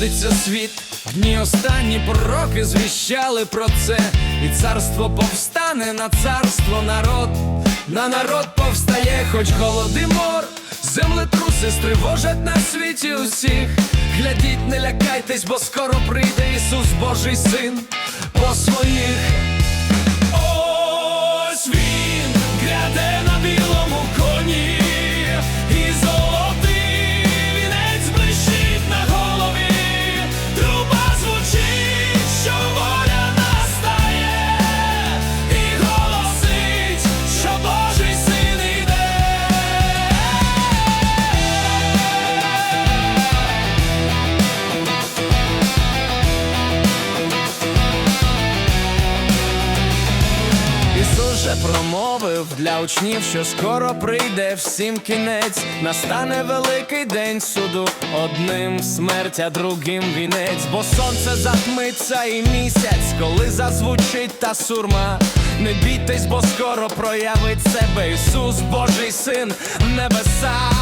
сходиться світ. Дні останні пророки звіщали про це, і царство повстане на царство народ, на народ повстає, хоч голодимор, землетруси стривожать на світі усіх. Глядіть, не лякайтесь, бо скоро прийде Ісус Божий син по своїх. Ісус же промовив для учнів, що скоро прийде всім кінець, настане великий день суду, одним смерть, а другим вінець, бо сонце затмиться і місяць, коли зазвучить та сурма. Не бійтесь, бо скоро проявить себе Ісус, Божий син в небесах.